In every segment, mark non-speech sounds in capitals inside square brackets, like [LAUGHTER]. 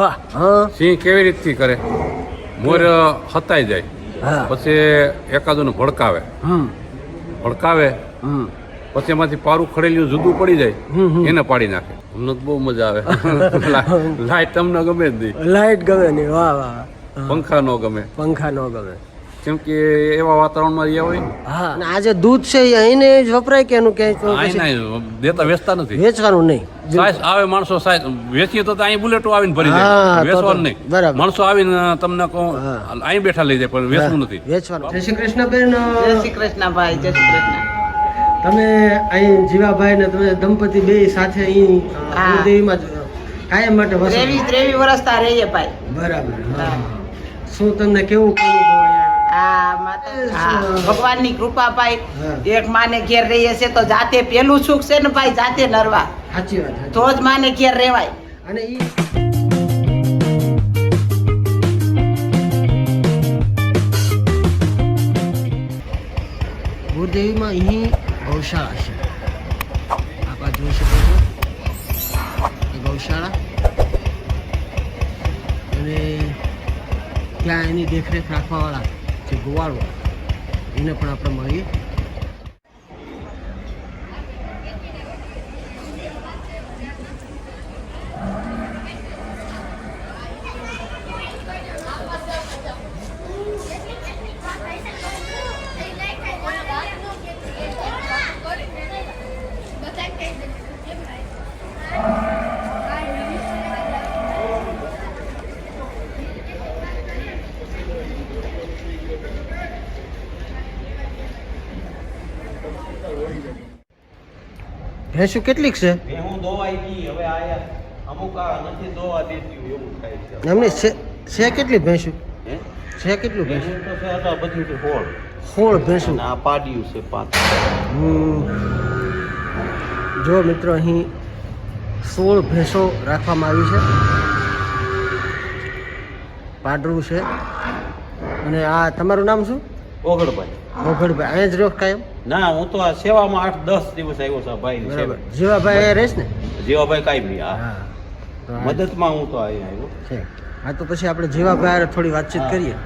વાહ. હા. સિંહ કેવી રીતથી કરે? મોર હતાઈ જાય. પછી એકાદુને ભડકાવે. ભડકાવે. પછી એમાંથી પારું ખડેલું જુદું પડી જાય. એને પાડી નાખે. અમને બહુ મજા આવે. [LAUGHS] લાઈટ તમને ગમે જ નહીં. લાઈટ ગમે નહીં. વાહ વાહ. પંખા નો ગમે. પંખા ન ગમે. કેમ કે એવા વાતાવરણમાં રહ્યા હોય. હા. અને આ જે દૂધ છે એ અહીંને જ વપરાય કે એનું ક્યાંય અહીં દેતા વેચતા નથી. વેચવાનું નહીં. આવે માણસો સાહેબ વેચીએ તો અહીં બુલેટો આવીને ભરી જાય વેચવાનું નહીં. બરાબર. માણસો આવીને તમને કહું અહીં બેઠા લઈ જાય પણ વેચવું નથી. વેચવાનું. જય શ્રી કૃષ્ણ બેન. જય શ્રી કૃષ્ણ ભાઈ જય શ્રી કૃષ્ણ. તમે અહીં જીવાભાઈ ને તમે દંપતી બે સાથે અહીં દેવીમાં જ કાયમ માટે ત્રેવીસ ત્રેવીસ વર્ષ તા રહીએ ભાઈ. બરાબર. શું તમને કેવું કેવું અહીંયા? ની ભગવાનની કૃપા ભાઈ. એક માને ઘેર રહીએ છે તો જાતે પેલું સુખ છે ને ભાઈ જાતે નરવા. સાચી વાત તો જ માને ઘેર રહેવાય. અને ઈ ભૂદેવીમાં અહીં ગૌશાળા છે. આપ આ જોઈ શકો છો ગૌશાળા. અને ત્યાં એની દેખરેખ રાખવાવાળા. જે ગોવાળો એને પણ આપણે મળીએ. ભેંસું કેટલીક છે? હું દોવાઈ ગઈ હવે આયા અમુક આ નથી દોવા દેતી એવું થાય છે. એમને છે કેટલી ભેંસું? છે કેટલું ભેંસું તો છે હતા બધી હોળ. સોળ ભેંસું? આ પાડ્યું છે પાંચ. જો મિત્રો અહીં સોળ ભેંસો રાખવામાં આવી છે. પાડરું છે. અને આ તમારું નામ શું? ઓગળભાઈ. ઓઘડભાઈ અહીંયા જ રહો કાયમ? ના હું તો આ સેવામાં આઠ દસ દિવસ આવ્યો છું ભાઈ બરાબર. જીવાભાઈ અહીંયા રહેશ ને? જીવાભાઈ કાંઈ નહીં હા. હા. તો આ મદદમાં હું તો અહીંયા આવ્યો. છે. હા તો પછી આપણે જીવાભાઈ હારે થોડી વાતચીત. કરીએ.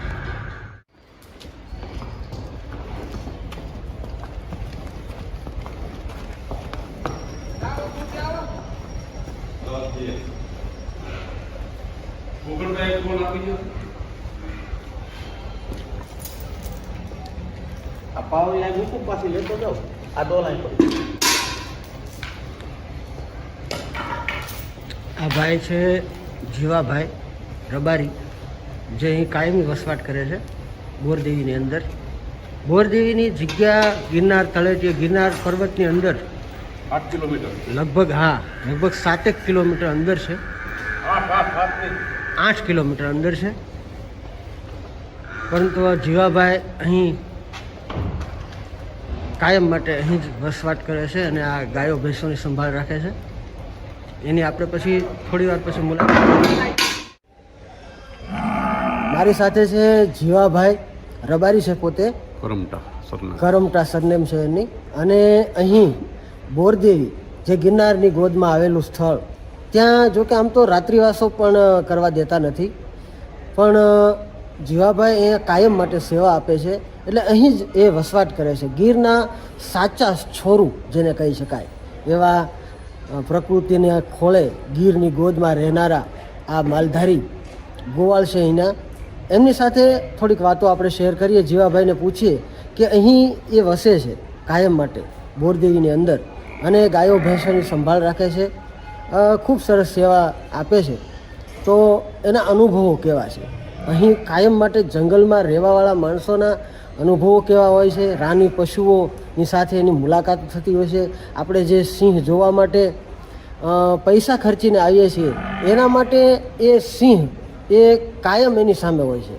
આ પાવડી લાઈ મૂકું પાછી લેતો જાઉં આ ડોલાઈ પડી આ ભાઈ છે જીવાભાઈ રબારી. જે અહીં કાયમી વસવાટ કરે છે બોરદેવીની અંદર. બોરદેવીની જગ્યા ગિરનાર તળેટી ગિરનાર પર્વતની અંદર આઠ કિલોમીટર. લગભગ હા લગભગ સાતેક કિલોમીટર અંદર છે. આઠ કિલોમીટર અંદર છે. પરંતુ જીવાભાઈ અહીં કાયમ માટે અહીં જ વસવાટ કરે છે અને આ ગાયો ભેંસોની સંભાળ રાખે છે. એની આપણે પછી થોડી વાર પછી મુલાકાત મારી સાથે છે જીવાભાઈ રબારી છે પોતે. કરમટા સરનામું. કરમટા સરનેમ છે એની. અને અહીં બોરદેવી જે ગિરનારની ગોદમાં આવેલું સ્થળ. ત્યાં જો કે આમ તો રાત્રિવાસો પણ કરવા દેતા નથી. પણ જીવાભાઈ અહીંયા કાયમ માટે સેવા આપે છે. એટલે અહીં જ એ વસવાટ કરે છે. ગીરના સાચા છોરું જેને કહી શકાય. એવા પ્રકૃતિને ખોળે ગીરની ગોદમાં રહેનારા આ માલધારી ગોવાળ છે અહીંના. એમની સાથે થોડીક વાતો આપણે શેર કરીએ, જીવાભાઈને પૂછીએ કે અહીં એ વસે છે કાયમ માટે, બોરદેવીની અંદર, અને ગાયો ભેંસોની સંભાળ રાખે છે. ખૂબ સરસ સેવા આપે છે. તો એના અનુભવો કેવા છે? અહીં કાયમ માટે જંગલમાં રહેવાવાળા માણસોના અનુભવો કેવા હોય છે, રાની પશુઓની સાથે એની મુલાકાત થતી હોય છે. આપણે જે સિંહ જોવા માટે પૈસા ખર્ચીને આવીએ છીએ, એના માટે એ સિંહ એ કાયમ એની સામે હોય છે.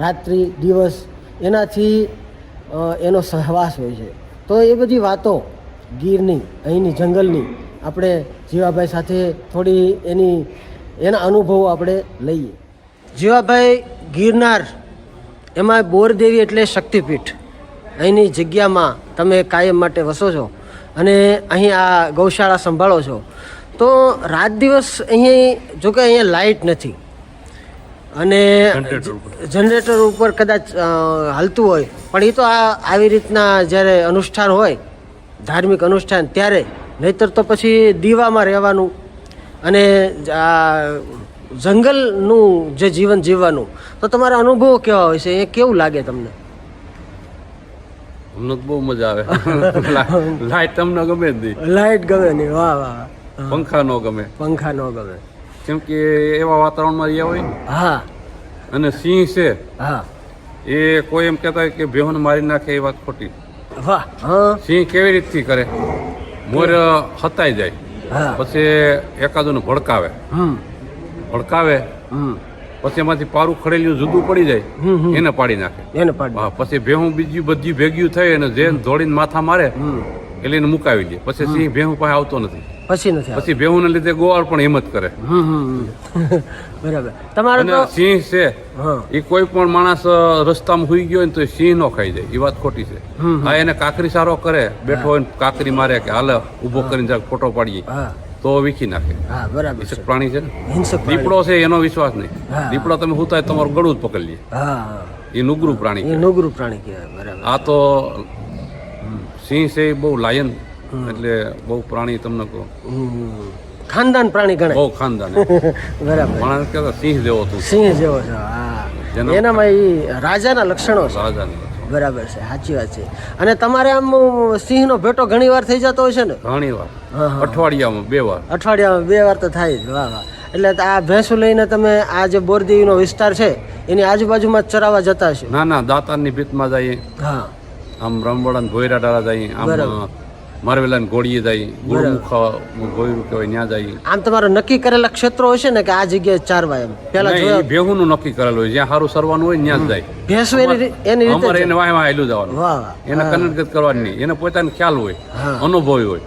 રાત્રિ, દિવસ, એનાથી એનો સહવાસ હોય છે. તો એ બધી વાતો ગીરની, અહીંની જંગલની, આપણે જીવાભાઈ સાથે થોડી એની, એના અનુભવો આપણે લઈએ. જીવાભાઈ ગિરનાર એમાં બોરદેવી એટલે શક્તિપીઠ. અહીંની જગ્યામાં તમે કાયમ માટે વસો છો અને અહીં આ ગૌશાળા સંભાળો છો. તો રાત દિવસ અહીં જો કે અહીંયા લાઇટ નથી. અને જનરેટર ઉપર. કદાચ હાલતું હોય. પણ એ તો આ આવી રીતના જ્યારે અનુષ્ઠાન હોય ધાર્મિક અનુષ્ઠાન ત્યારે. નહીતર તો પછી દીવામાં રહેવાનું. અને આ જંગલનું જે જીવન જીવવાનું તો તમારા અનુભવો કેવા હોય છે? એ કેવું લાગે તમને? અમને તો બહુ મજા આવે. [LAUGHS] લાઈટ તમને ગમે જ નહીં. લાઈટ ગમે નહીં. વાહ વાહ. પંખા નો ગમે. પંખા ન ગમે. કેમ કે એવા વાતાવરણમાં રહ્યા હોય ને હા. અને સિંહ છે હા. એ કોઈ એમ કહેતા હોય કે બેહોને મારી નાખે એ વાત ખોટી. વાહ હા. સિંહ કેવી રીતથી કરે? મોર હતાઈ જાય. પછી પછી એકાદોને ભડકાવે. હમ. ભડકાવે પછી એમાંથી પારું ખડેલું જુદું પડી જાય. એને પાડી નાખે. એને પાડી પછી ભેહું બીજી બધી ભેગ્યું થઈ અને જે દોડીને માથા મારે એટલે એને મુકાવી દે. પછી સિંહ ભેહું પાસે આવતો નથી. પછી નથી પછી ભેહું ને લીધે ગોવાળ પણ હિંમત કરે. [LAUGHS] બરાબર. તમારો તો સિંહ છે એ કોઈ પણ માણસ રસ્તામાં હુઈ ગયો હોય ને તો સિંહ નો ખાઈ જાય. એ વાત ખોટી છે. હા એને કાકરી સારો કરે. બેઠો હોય કાકરી મારે કે હાલ ઊભો કરીને ફોટો પાડીએ. તો વીખી નાખે. હા બરાબર હિંસક છે. પ્રાણી છે ને? હિંસક દીપડો છે એનો વિશ્વાસ નહીં. દીપડો તમે હુતા તમારું ગળું જ પકડી લે. હા. એ નુગરું પ્રાણી એ નુગરું પ્રાણી કહેવાય બરાબર. આ તો સિંહ છે એ બહુ લાયન એટલે બહુ પ્રાણી તમને કહો. ખાનદાન પ્રાણી ગણાય. બહુ ખાનદાન [LAUGHS] બરાબર. માણસ કહેતા સિંહ જેવો તું. સિંહ જેવો છે હા. એનામાં એ રાજાના લક્ષણો છે. રાજાની. બરાબર છે સાચી વાત છે. અને તમારે આમ સિંહનો ભેટો ઘણી વાર થઈ જતો હોય છે ને? ઘણી વાર. અઠવાડિયામાં બે વાર. અઠવાડિયામાં બે વાર તો થાય જ વાહ વાહ. એટલે આ ભેંસો લઈને તમે આ જે બોરદેવીનો વિસ્તાર છે એની આજુબાજુમાં જ ચરાવવા જતા છો ના ના દાતારની ભીતમાં જઈએ હા. આમ રમવાડા ભોયરા ડાળા જઈએ આમ. મારવેલા ગોળીએ જાય ગુરુમુખ ભોયરું કહેવાય ત્યાં જાય. આમ તમારે નક્કી કરેલા ક્ષેત્રો હશે ને કે આ જગ્યાએ ચારવા એમ? પેલા જોયા. ભેહુંનું નક્કી કરેલું હોય જ્યાં સારું સરવાનું હોય ત્યાં જાય. ભેંસું એની એની રીતે અમારે એને વાહ વાહ હેલું જવાનું. એને કનડગત કરવાની એને પોતાને ખ્યાલ હોય અનુભવ હોય.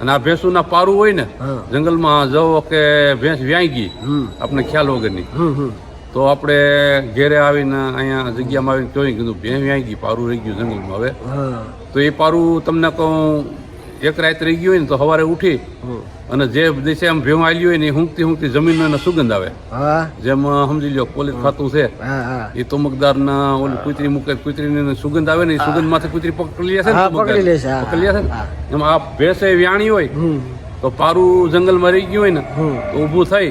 અને આ ભેંસુના પારું હોય ને જંગલમાં જવો કે ભેંસ વ્યાય ગઈ આપણે ખ્યાલ વગરની. હમ હમ. તો આપણે ઘેરે આવીને અહીંયા જગ્યામાં આવીને કહ્યું કીધું ભેં વ્યાઈ ગઈ પારું રહી ગયું જંગલમાં હવે. તો એ પારું તમને કહું એક રાત રહી ગયું હોય ને તો સવારે ઉઠી અને જે દિવસે આમ ભેં આવેલી હોય ને એ હુંકતી હુંકતી જમીનનો એને સુગંધ આવે. જેમ સમજી લો પોલીસ ખાતું છે. એ હા. ના ઓલી કુતરી મૂકે ને સુગંધ આવે ને એ માથે કુતરી પકડી લે છે ને પકડી લે છે, પકડી લે છે ને? હા. એમાં આ ભેંસે વ્યાણી હોય તો પારું જંગલમાં રહી ગયું હોય ને તો ઊભું થઈ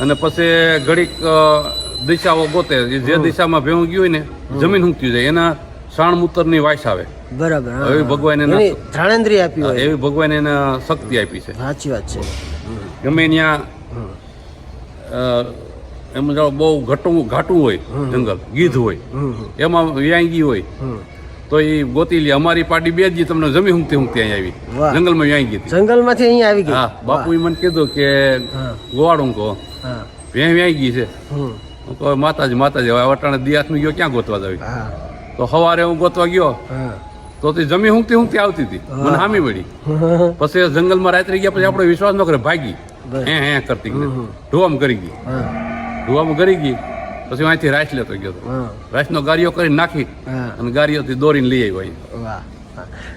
અને પછી ઘડીક દિશાઓ ગોતે. જે દિશામાં ભેવું ગયું હોય ને જમીન હુંકતી જાય. એના શાણ મૂતરની વાસ આવે. બરાબર એવી. ભગવાન એના- એની આપી હોય. એવી ભગવાન એને શક્તિ આપી છે. સાચી વાત છે. ગમે ત્યાં એમ જાઓ બહુ ઘટું ઘાટું હોય જંગલ ગીધ હોય. એમાં વ્યાંગી હોય. તો એ ગોતી લે. અમારી પાર્ટી બે જ તમને જમી હુંકતી હુંકતી અહીં આવી. જંગલમાં વ્યાંગી જંગલમાંથી અહીંયા આવી ગઈ. હા બાપુ મને કીધું કે. ગોવાડું કહો. ભેં ગઈ છે. તો માતાજી માતાજી હવે અટાણે દિયાસનું ગયો ક્યાં ગોતવા જાવી? તો સવારે હું ગોતવા ગયો. તો તે જમી હુંકતી હુંકતી આવતી હતી. મને હામી વળી. [LAUGHS] પછી જંગલમાં રાત્રે ગયા પછી આપણે વિશ્વાસ ન કરે ભાગી. હે હે કરતી ગઈ. હમ. કરી ગઈ. હા. કરી ગઈ. પછી અહીંથી રાઈસ લેતો ગયો રાઈસ નો રાઈસનો ગાડીઓ કરીને નાખી અને ગાડીઓથી દોરીને લઈ આવ્યો.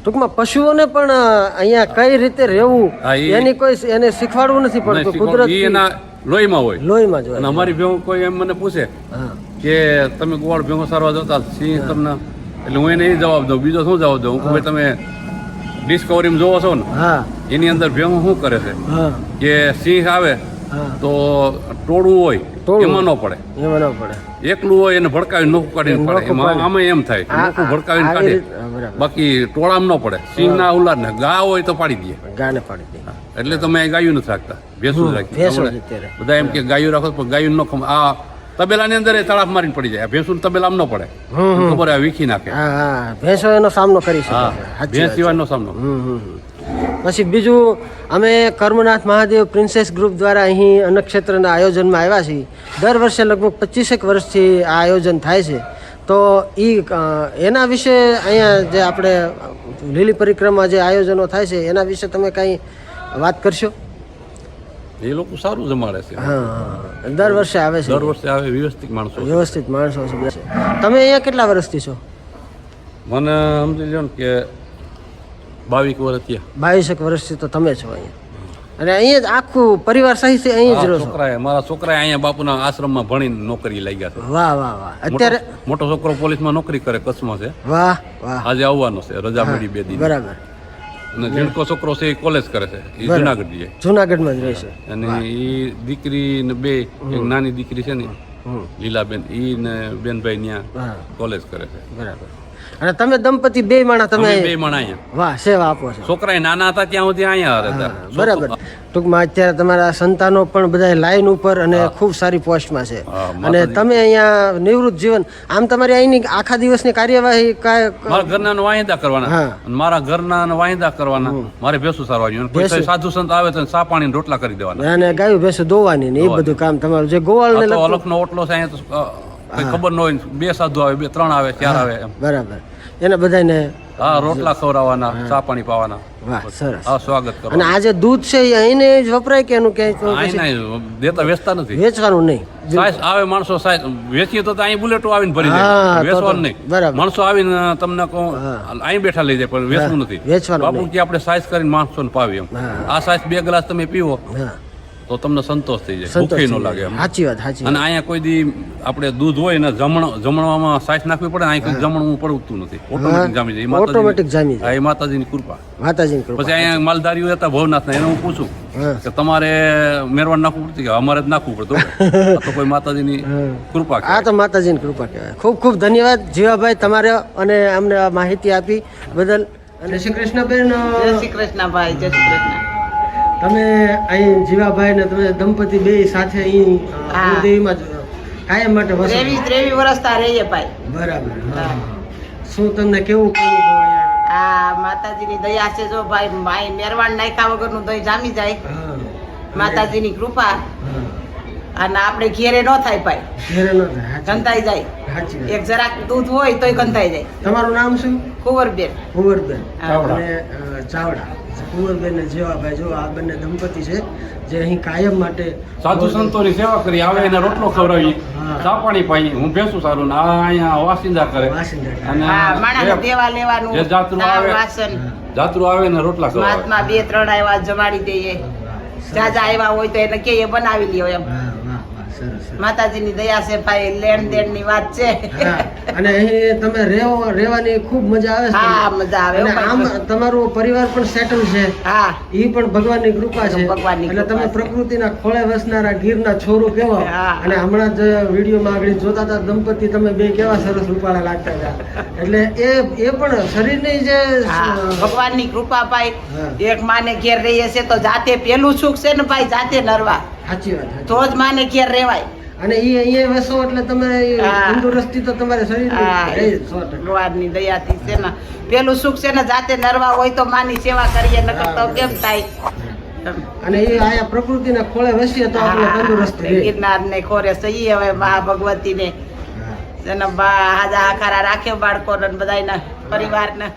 ટૂંકમાં પશુઓને પણ અહીંયા કઈ રીતે રહેવું એની કોઈ એને શીખવાડવું નથી પડતું કુદરત એના લોહીમાં હોય. લોહીમાં જ અને અમારી ભેગું કોઈ એમ મને પૂછે કે તમે ગોળ ભેગો સારવા જતા સિંહ તમને એટલે હું એને એ જવાબ દઉં. બીજો શું જવાબ દઉં? કે તમે ડિસ્કવરીમાં જોવો છો ને એની અંદર ભેગું શું કરે છે? કે સિંહ આવે તો ટોળું હોય. એમાં ન પડે. એમાં ન પડે. એકલું હોય એને ભડકાવી નોખું કાઢીને પડે. એમાં આમાં એમ થાય નોખું ભડકાવીને કાઢે. બાકી ટોળામાં ન પડે. સિંહ ના ઉલાદ ને ગા હોય તો પાડી દે. ગાને પાડી દે. એટલે તમે ગાયું નથી રાખતા. ભેંસું જ રાખી. બધા એમ કે ગાયું રાખો પણ ગાયું ન ખમ. આ તબેલાની અંદર એ તળાપ મારીને પડી જાય. ભેંસું તબેલામાં ન પડે. ખબર આ વીખી નાખે. ભેંસો એનો સામનો કરી શકે. ભેંસ. સિવાયનો સામનો. પછી બીજું અમે કર્મનાથ મહાદેવ પ્રિન્સેસ ગ્રુપ દ્વારા અહીં અન્નક્ષેત્રના આયોજનમાં આવ્યા છીએ. દર વર્ષે લગભગ પચીસેક વર્ષથી આ આયોજન થાય છે. તો એ એના વિશે અહીંયા જે આપણે લીલી પરિક્રમા જે આયોજનો થાય છે એના વિશે તમે કાંઈ વાત કરશો? એ લોકો સારું જમાડે છે. હા. દર વર્ષે આવે છે. દર વર્ષે આવે વ્યવસ્થિત માણસો વ્યવસ્થિત માણસો છે તમે અહીંયા કેટલા વર્ષથી છો? મને સમજી લો ને કે બાવીસ વર્ષ થયા. બાવીસેક વર્ષથી તો તમે છો અહીંયા. અને અહીંયા જ આખું પરિવાર સહિત અહીં જ રહો છો? છોકરાએ મારા છોકરાએ અહીંયા બાપુના આશ્રમમાં ભણીને નોકરી લાગ્યા છે. વાહ વાહ વાહ. અત્યારે મોટો- મોટો છોકરો પોલીસમાં નોકરી કરે કચ્છમાં છે. વાહ વાહ. આજે આવવાનો છે રજા મળી બે દિન. બરાબર. અને જીણકો છોકરો છે એ કોલેજ કરે છે. એ. જુનાગઢ જઈએ જુનાગઢમાં જ રહેશે અને એ દીકરી ને બે એક નાની દીકરી છે ને લીલાબેન. ઈ ને બેનભાઈ ત્યાં કોલેજ કરે છે. બરાબર. અને તમે દંપતી બે માણા તમે બે માણા અહીંયા. વાહ સેવા આપો છો. છોકરા નાના હતા ત્યાં સુધી અહીંયા બરાબર. ટૂંકમાં અત્યારે તમારા સંતાનો પણ બધા લાઈન ઉપર અને ખૂબ સારી પોસ્ટમાં છે. અને તમે અહીંયા નિવૃત્ત જીવન આમ તમારી અહીંની આખા દિવસની કાર્યવાહી મારા ઘરના વાયદા કરવાના. મારા ઘરના વાયદા કરવાના. મારે ભેંસું સારવાની સાધુ સંત આવે તો સા પાણી રોટલા કરી દેવાના. અને ગાયું ભેંસું દોવાની ને એ બધું કામ તમારું. જે ગોવાળ ને આ અલગનો ઓટલો છે અહીંયા કઈ ખબર ન હોય બે સાધુ આવે બે ત્રણ આવે ચાર આવે એમ. બરાબર. એને બધાને હા રોટલા ખવડાવવાના ચા પાણી પાવાના. વાહ સરસ. હા સ્વાગત અને કરવાનું. આ જે દૂધ છે એ અહીંને જ વપરાય કે એનું ક્યાંય અહીં દેતા વેચતા નથી. વેચવાનું નહીં. સાહેબ આવે માણસો સાહેબ વેચીએ તો અહીં બુલેટો આવીને ભરી જાય વેચવાનું નહીં. બરાબર. માણસો આવીને તમને કહું અહીં બેઠા લઈ જાય પણ વેચવું નથી. વેચવાનું બાપુ કે આપણે સાઈઝ કરીને માણસોને પાવી એમ. આ સાઈઝ બે ગ્લાસ તમે પીવો. તો તમને સંતોષ થઈ જાય. ભૂખી ન લાગે સાચી વાત સાચી અને અહીંયા કોઈ દી આપણે દૂધ હોય ને જમણ જમણવામાં સાસ નાખવી પડે ને અહીં કોઈ જમણવું પડતું નથી. ઓટોમેટિક જામી જાય. ઓટોમેટિક જામી જાય. એ માતાજીની કૃપા. માતાજીની કૃપા પછી અહીંયા માલધારીઓ હતા ભવનાથ એને હું પૂછું કે તમારે મેરવાડ નાખવું પડતું કે અમારે જ નાખવું પડતું [LAUGHS] તો કોઈ માતાજીની કૃપા આ તો માતાજીની કૃપા કહેવાય. ખૂબ ખૂબ ધન્યવાદ જીવાભાઈ તમારે અને અમને આ માહિતી આપી બદલ. અને શ્રી કૃષ્ણબેન જય શ્રી કૃષ્ણ ભાઈ જય શ્રી કૃષ્ણ. તમે અહીં જીવાભાઈ ને તમે દંપતી બે સાથે અહીં જ કાયમ માટે વસો ત્રેવીસ ત્રેવીસ વર્ષ તા રહીએ ભાઈ. બરાબર. શું તમને કેવું કહ્યું આ માતાજીની દયા છે જો ભાઈ માય મેરવાણ નાખ્યા વગરનું દહીં જામી જાય. માતાજીની કૃપા. અને આપણે ઘેરે ન થાય ભાઈ. ઘેરે ન થાય ગંધાઈ જાય. એક જરાક દૂધ હોય તોય ગંધાઈ જાય. તમારું નામ શું? કુંવરબેન. કુંવરબેન. ચાવડા. ને જેવાભાઈ જો આ બંને દંપતી છે જે અહીં કાયમ માટે સાધુ સંતોની સેવા કરી આવે એને રોટલો ખવડાવી. ચા પાણી પાઈ હું ભેસું સારું ને આ અહીંયા વાસિંદા કરે. અને જે- દેવા લેવાનું જે દાળ આવે. જાત્રુ આવે ને રોટલા ખવડાવે. મહાત્મા બે ત્રણ આવ્યા જમાડી દઈએ. જાજા આવ્યા હોય તો એને કે એ બનાવી લ્યો એમ. માતાજીની દયા છે ભાઈ લેણ દેણની વાત છે. અને અહીં તમે રહેવો રહેવાની ખૂબ મજા આવે છે હા મજા આવે આમ તમારો પરિવાર પણ સેટલ છે. હા. એ પણ ભગવાનની કૃપા છે. એટલે તમે પ્રકૃતિના ખોળે વસનારા ગીરના છોરો કેવા. અને હમણાં જ વિડીયોમાં આગળ જોતા હતા દંપતી તમે બે કેવા સરસ રૂપાળા લાગતા હતા. એટલે એ એ પણ શરીરની જે ભગવાનની કૃપા ભાઈ. એક માને ઘેર રહીએ છે તો જાતે પેલું સુખ છે ને ભાઈ જાતે નરવા. સાચી વાત તો જ માને ઘેર રેવાય અને એ અહીંયા વસો એટલે તમે તંદુરસ્તી તો તમારે શરીર ભગવાનની દયાથી છે ને. પેલું સુખ છે ને જાતે નરવા હોય તો માની સેવા કરીએ નકર તો કેમ થાય? અને એ આયા પ્રકૃતિના ખોળે વસીએ તો આપણે તંદુરસ્ત રહે ગિરનાર ને ખોરે સહી હવે મા ભગવતી ને. એને બા હાજા આકારા રાખે બાળકો ને બધાના પરિવાર ને